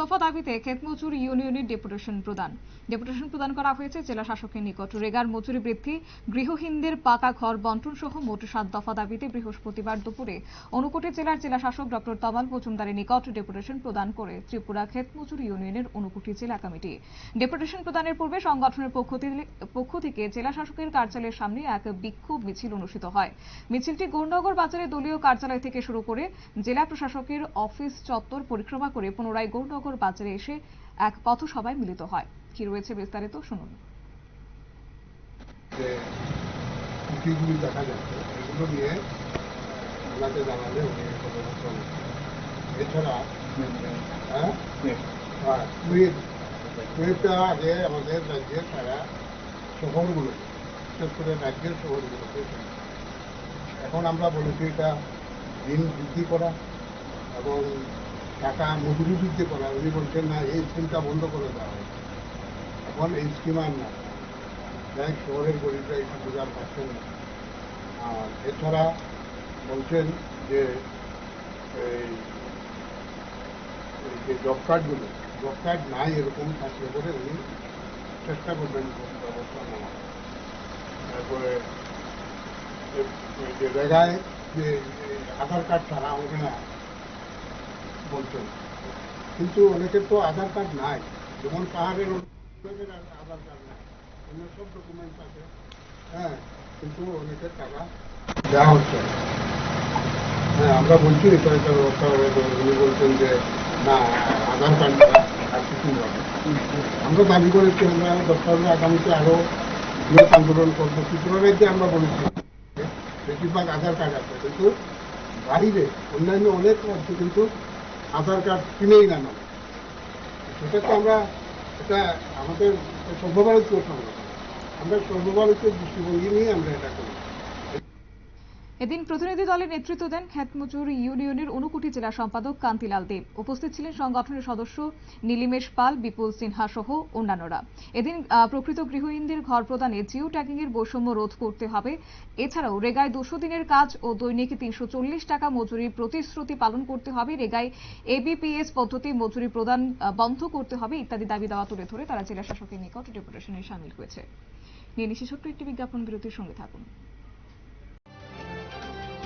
দফা দাবিতে ক্ষেতমজুর ইউনিয়নের ডেপুটেশন প্রদান। ডেপুটেশন প্রদান করা হয়েছে জেলা শাসকের নিকট। রেগার মজুরি বৃদ্ধি, গৃহহীনদের পাকা ঘর বন্টন সহ মোট সাত দফা দাবিতে বৃহস্পতিবার দুপুরে অনুকোটে জেলার জেলা শাসক ডক্টর তমাল মজুমদারের নিকট ডেপুটেশন প্রদান করে ত্রিপুরা ক্ষেতমজুর ইউনিয়নের অনুকুটি জেলা কমিটি। ডেপুটেশন প্রদানের পূর্বে সংগঠনের পক্ষ থেকে- জেলা শাসকের কার্যালয়ের সামনে এক বিক্ষোভ মিছিল অনুষ্ঠিত হয়। মিছিলটি গৌরনগর বাজারে দলীয় কার্যালয় থেকে শুরু করে জেলা প্রশাসকের অফিস চত্বর পরিক্রমা করে পুনরায় গৌরনগর বাজারে এসে এক পথসভায় মিলিত হয়। কি রয়েছে বিস্তারিত শুনুন। হ্যাঁ? এখন আমরা বলেছি এটা ঋণ বৃদ্ধি করা এবং টাকা মজুরি বৃদ্ধি করা উনি বলছেন, না, এই স্কিমটা বন্ধ করে দেওয়া হয়। এখন এই স্কিম আর না। যাই শহরের গরিবরা এই সুবিধা পাচ্ছেন না। আর এছাড়া বলছেন যে, এই যে জব কার্ডগুলো জব কার্ড নাই এরকম থাকলে পরে উনি চেষ্টা করবেন ব্যবস্থা নেওয়া তারপরে যে জায়গায় যে আধার কার্ড ছাড়া হবে না বলছেন। কিন্তু অনেকের তো আধার কার্ড নাই। যেমন পাহাড়ের আধার কার্ড নাই। অন্য সব ডকুমেন্টস আছে। হ্যাঁ কিন্তু অনেকের টাকা দেওয়া হচ্ছে হ্যাঁ আমরা বলছি এটা একটা ব্যবস্থা হবে উনি বলছেন যে, না, আধার কার্ড আর কিছু হবে আমরা দাবি করেছি, আমরা হলে আগামীতে আরও বৃহৎ আন্দোলন করব। ত্রিপুরা রাজ্যে আমরা বলেছি, বেশিরভাগ আধার কার্ড আছে। কিন্তু বাইরে, অন্যান্য অনেক রাজ্যে কিন্তু আধার কার্ড কিনেই না মানে সেটা তো আমরা এটা আমাদের সর্বভারতীয় সংগঠন। আমরা সর্বভারতীয় দৃষ্টিভঙ্গি নিয়ে আমরা এটা করি। এদিন প্রতিনিধি দলের নেতৃত্ব দেন খ্যাতমজুর ইউনিয়নের অনুকুটি জেলা সম্পাদক কান্তিলাল দেব উপস্থিত ছিলেন সংগঠনের সদস্য নীলিমেশ পাল, বিপুল সিনহা সহ অন্যান্যরা। এদিন প্রকৃত গৃহহীনদের ঘর প্রদানে জিও ট্যাগিং এর বৈষম্য রোধ করতে হবে। এছাড়াও রেগায় দুশো দিনের কাজ ও দৈনিক তিনশো চল্লিশ টাকা মজুরির প্রতিশ্রুতি পালন করতে হবে। রেগায় এবিপিএস পদ্ধতি মজুরি প্রদান বন্ধ করতে হবে ইত্যাদি দাবি দেওয়া তুলে ধরে তারা জেলা শাসকের নিকট ডেপুটেশনে সামিল হয়েছে। নিয়ে নিশি একটি বিজ্ঞাপন বিরতির সঙ্গে থাকুন।